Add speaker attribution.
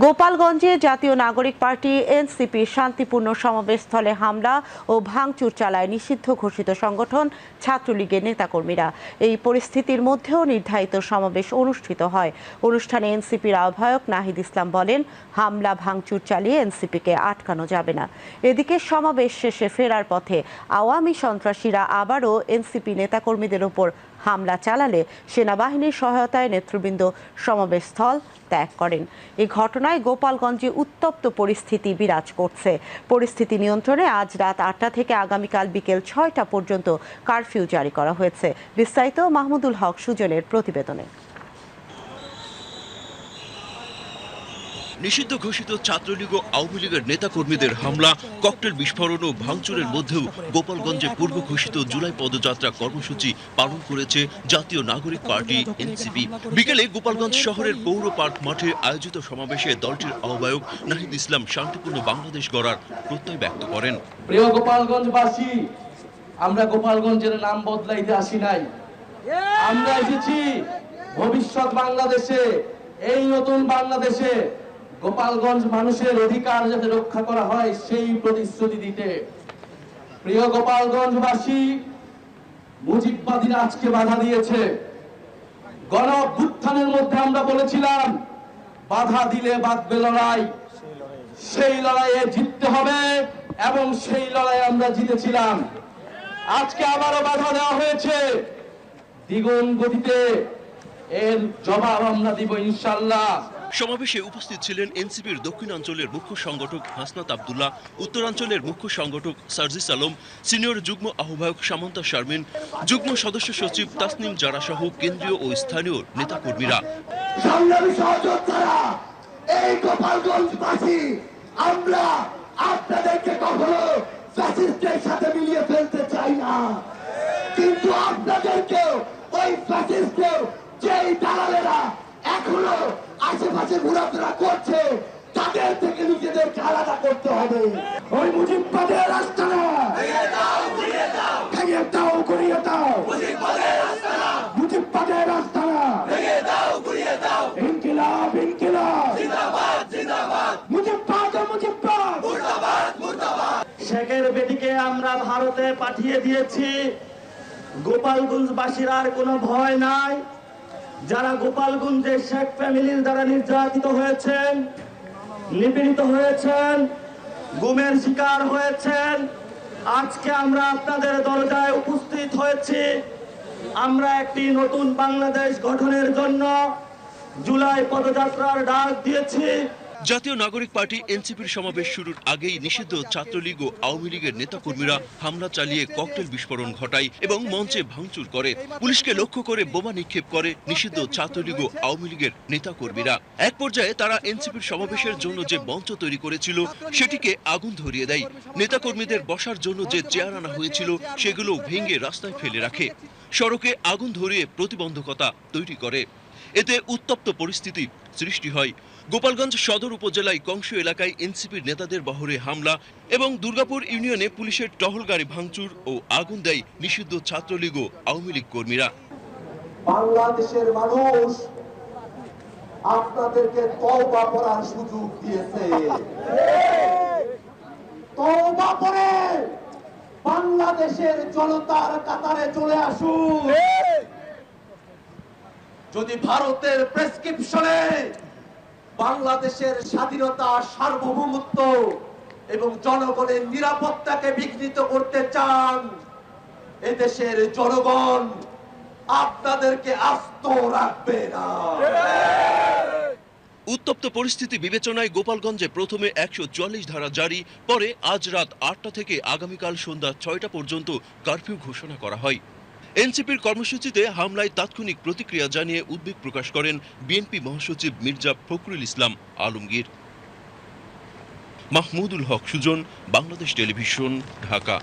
Speaker 1: গোপালগঞ্জে জাতীয় নাগরিক পার্টি এনসিপি শান্তিপূর্ণ সমাবেশস্থলে হামলা ও ভাঙচুর চালায় নিষিদ্ধ ঘোষিত সংগঠন ছাত্রলীগের নেতাকর্মীরা। এই পরিস্থিতির মধ্যেও নির্ধারিত সমাবেশ অনুষ্ঠিত হয়। অনুষ্ঠানে এনসিপির আহ্বায়ক নাহিদ ইসলাম বলেন, হামলা, ভাঙচুর চালিয়ে এনসিপিকে আটকানো যাবে না। এদিকে সমাবেশ শেষে ফেরার পথে আওয়ামী সন্ত্রাসীরা আবারও এনসিপি নেতাকর্মীদের ওপর হামলা চালালে সেনাবাহিনীর সহায়তায় নেতৃবৃন্দ সমাবেশস্থল ত্যাগ করেন। এই ঘটনায় গোপালগঞ্জে উত্তপ্ত পরিস্থিতি বিরাজ করছে। পরিস্থিতি নিয়ন্ত্রণে আজ রাত আটটা থেকে আগামীকাল বিকেল ছয়টা পর্যন্ত কারফিউ জারি করা হয়েছে। বিস্তারিত মাহমুদুল হক সুজনের প্রতিবেদনে।
Speaker 2: নিষিদ্ধ ঘোষিত ছাত্রলীগ ও আওয়ামী লীগের নেতাকর্মীদের হামলা, ককটেল বিস্ফোরণ ও ভাঙচুরের মধ্যেও গোপালগঞ্জে পূর্ব ঘোষিত জুলাই পদযাত্রা কর্মসূচি পালন করেছে জাতীয় নাগরিক পার্টি, এনসিপি। বিকেলে গোপালগঞ্জ শহরের পৌর পার্ক মাঠে আয়োজিত সমাবেশে দলটির আহ্বায়ক নাহিদ ইসলাম শান্তিপূর্ণ বাংলাদেশ গড়ার প্রত্যয় ব্যক্ত করেন।
Speaker 3: প্রিয় গোপালগঞ্জবাসী, আমরা গোপালগঞ্জের নাম বদলাইতে আসি নাই। আমরা এসেছি ভবিষ্যৎ বাংলাদেশে, এই নতুন বাংলাদেশে। গোপালগঞ্জ মানুষের অধিকার যাতে রক্ষা করা হয়, সেই প্রতিশ্রুতি দিতে। প্রিয় গোপালগঞ্জবাসী, মুজিববাদীরা আজকে বাধা দিয়েছে। গণ মধ্যে আমরা বলেছিলাম, বাধা দিলে বাঁধবে লড়াই। সেই লড়াইয়ে জিততে হবে এবং সেই লড়াইয়ে আমরা জিতেছিলাম। আজকে আবারও বাধা দেওয়া হয়েছে। দ্বিগুণ গতিতে এর জবাব আমরা দিব ইনশাল্লাহ
Speaker 2: সমাবেশে উপস্থিত ছিলেন এনসিপির দক্ষিণাঞ্চলের মুখ্য সংগঠক হাসনাত আবদুল্লাহ, উত্তরাঞ্চলের মুখ্য সংগঠক সার্জিস আলম, সিনিয়র যুগ্ম আহ্বায়ক সামন্তা শারমিন, যুগ্ম সদস্য সচিব তাসনিম জারা সহ কেন্দ্রীয় ও স্থানীয় নেতাকর্মীরা।
Speaker 4: আমরা আপনাদেরকে কখনো ফ্যাসিস্টের সাথে মিলিয়ে ফেলতে চাই না। কিন্তু ওই যেই দালালেরা এখনও আশেপাশে ঘোরাফেরা করছে, তাদের থেকে নিজেদেরকে আলাদা করতে হবে। ওই ইনকিলাব মুজিববাদ মুজিববাদ।
Speaker 3: শেখের আমরা ভারতে পাঠিয়ে দিয়েছি। গোপালগঞ্জবাসীর আর কোনো ভয় নাই। যারা গোপালগঞ্জের শেখ ফ্যামিলির দ্বারা নির্যাতিত হয়েছেন, নিপীড়িত হয়েছেন, গুমের শিকার হয়েছেন, আজকে আমরা আপনাদের দরজায় উপস্থিত হয়েছি। আমরা একটি নতুন বাংলাদেশ গঠনের জন্য জুলাই পদযাত্রার ডাক দিয়েছি।
Speaker 2: জাতীয় নাগরিক পার্টি এনসিপির সমাবেশ শুরুর আগেই নিষিদ্ধ ছাত্রলীগ ও আওয়ামী লীগের নেতাকর্মীরা হামলা চালিয়ে ককটেল বিস্ফোরণ ঘটায় এবং মঞ্চে ভাঙচুর করে। পুলিশকে লক্ষ্য করে বোমা নিক্ষেপ করে নিষিদ্ধ ছাত্রলীগ ও আওয়ামী লীগের নেতাকর্মীরা। এক পর্যায়ে তারা এনসিপির সমাবেশের জন্য যে মঞ্চ তৈরি করেছিল, সেটিকে আগুন ধরিয়ে দেয়। নেতাকর্মীদের বসার জন্য যে চেয়ার আনা হয়েছিল, সেগুলো ভেঙে রাস্তায় ফেলে রাখে। সড়কে আগুন ধরিয়ে প্রতিবন্ধকতা তৈরি করে। এতে উত্তপ্ত পরিস্থিতি সৃষ্টি হয়। গোপালগঞ্জ সদর উপজেলায় কংস এলাকায় এনসিপির নেতাদের বহরে হামলা এবং দুর্গাপুর ইউনিয়নে পুলিশের টহল গাড়ি ভাঙচুর ও আগুন দেয় নিষিদ্ধ ছাত্রলীগ ও আওয়ামী লীগ কর্মীরা।
Speaker 4: বাংলাদেশের মানুষ আপনাদেরকে তওবা করার সুযোগ দিয়েছে। তওবা করে বাংলাদেশের জনতার কাতারে চলে আসুন। যদি ভারতের প্রেসক্রিপশনে বাংলাদেশের স্বাধীনতা সার্বভৌমত্ব এবং জনগণের নিরাপত্তাকে বিঘ্নিত করতে চান, এদেশের জনগণ আপনাদেরকে আস্ত রাখবে না।
Speaker 2: উত্তপ্ত পরিস্থিতি বিবেচনায় গোপালগঞ্জে প্রথমে একশো চুয়াল্লিশ ধারা জারি, পরে আজ রাত আটটা থেকে আগামীকাল সন্ধ্যা ছয়টা পর্যন্ত কারফিউ ঘোষণা করা হয়। এনসিপির কর্মসূচিতে হামলায় তাৎক্ষণিক প্রতিক্রিয়া জানিয়ে উদ্বেগ প্রকাশ করেন বিএনপি মহাসচিব মির্জা ফখরুল ইসলাম আলমগীর। মাহমুদুল হক সুজন, বাংলাদেশ টেলিভিশন, ঢাকা।